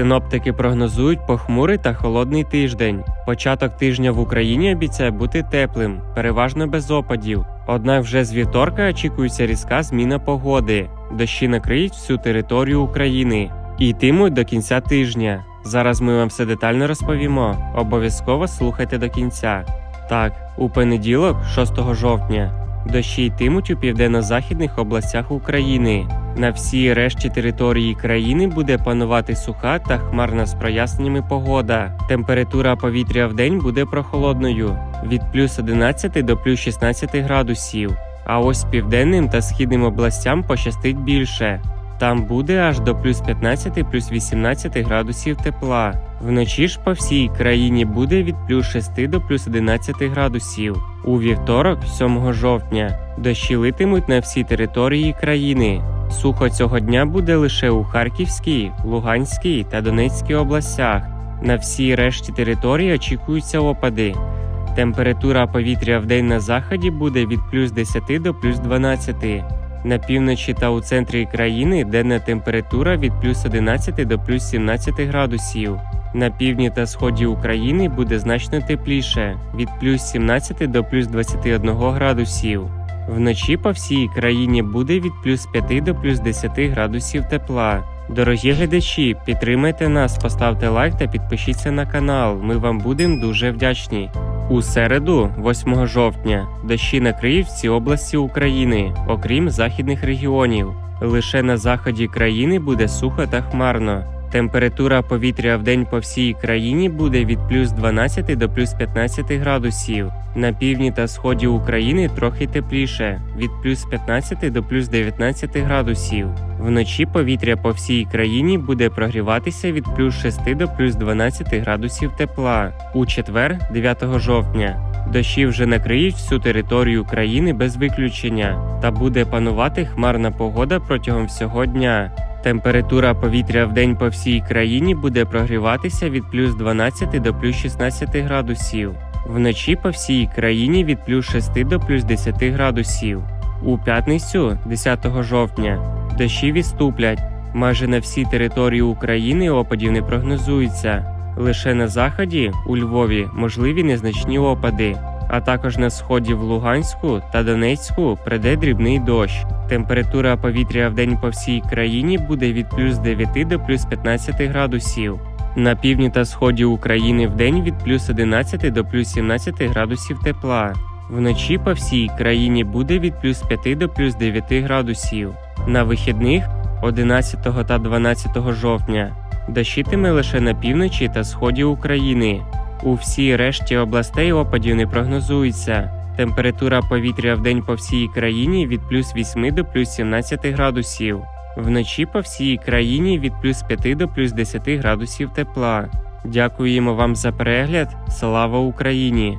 Синоптики прогнозують похмурий та холодний тиждень. Початок тижня в Україні обіцяє бути теплим, переважно без опадів. Однак вже з вівторка очікується різка зміна погоди. Дощі накриють всю територію України і йтимуть до кінця тижня. Зараз ми вам все детально розповімо. Обов'язково слухайте до кінця. Так, у понеділок, 6 жовтня, дощі йтимуть у південно-західних областях України. На всій решті території країни буде панувати суха та хмарна з проясненнями погода. Температура повітря в день буде прохолодною від плюс 11 до плюс 16 градусів. А ось південним та східним областям пощастить більше. Там буде аж до плюс 15 плюс 18 градусів тепла. Вночі ж по всій країні буде від плюс 6 до плюс 11 градусів. У вівторок, 7 жовтня, дощі литимуть на всій території країни. Сухо цього дня буде лише у Харківській, Луганській та Донецькій областях. На всій решті території очікуються опади. Температура повітря в день на заході буде від плюс 10 до плюс 12. На півночі та у центрі країни денна температура від плюс 11 до плюс 17 градусів. На півдні та сході України буде значно тепліше від плюс 17 до плюс 21 градусів. Вночі по всій країні буде від плюс 5 до плюс 10 градусів тепла. Дорогі глядачі, підтримайте нас, поставте лайк та підпишіться на канал. Ми вам будемо дуже вдячні. У середу, 8 жовтня, дощі накриють всі області України, окрім західних регіонів. Лише на заході країни буде сухо та хмарно. Температура повітря в день по всій країні буде від плюс 12 до плюс 15 градусів. На півдні та сході України трохи тепліше від плюс 15 до плюс 19 градусів. Вночі повітря по всій країні буде прогріватися від плюс 6 до плюс 12 градусів тепла. У четвер, 9 жовтня, дощі вже накриють всю територію країни без виключення, та буде панувати хмарна погода протягом всього дня. Температура повітря в день по всій країні буде прогріватися від плюс 12 до плюс 16 градусів. Вночі по всій країні від плюс 6 до плюс 10 градусів. У п'ятницю, 10 жовтня, дощі відступлять. Майже на всій території України опадів не прогнозується. Лише на заході, у Львові, можливі незначні опади, а також на сході в Луганську та Донецьку прийде дрібний дощ. Температура повітря в день по всій країні буде від плюс 9 до плюс 15 градусів. На півдні та сході України в день від плюс 11 до плюс 17 градусів тепла. Вночі по всій країні буде від плюс 5 до плюс 9 градусів. На вихідних 11 та 12 жовтня дощитиме лише на півночі та сході України. У всій решті областей опадів не прогнозується. Температура повітря в день по всій країні від плюс 8 до плюс 17 градусів. Вночі по всій країні від плюс 5 до плюс 10 градусів тепла. Дякуємо вам за перегляд. Слава Україні!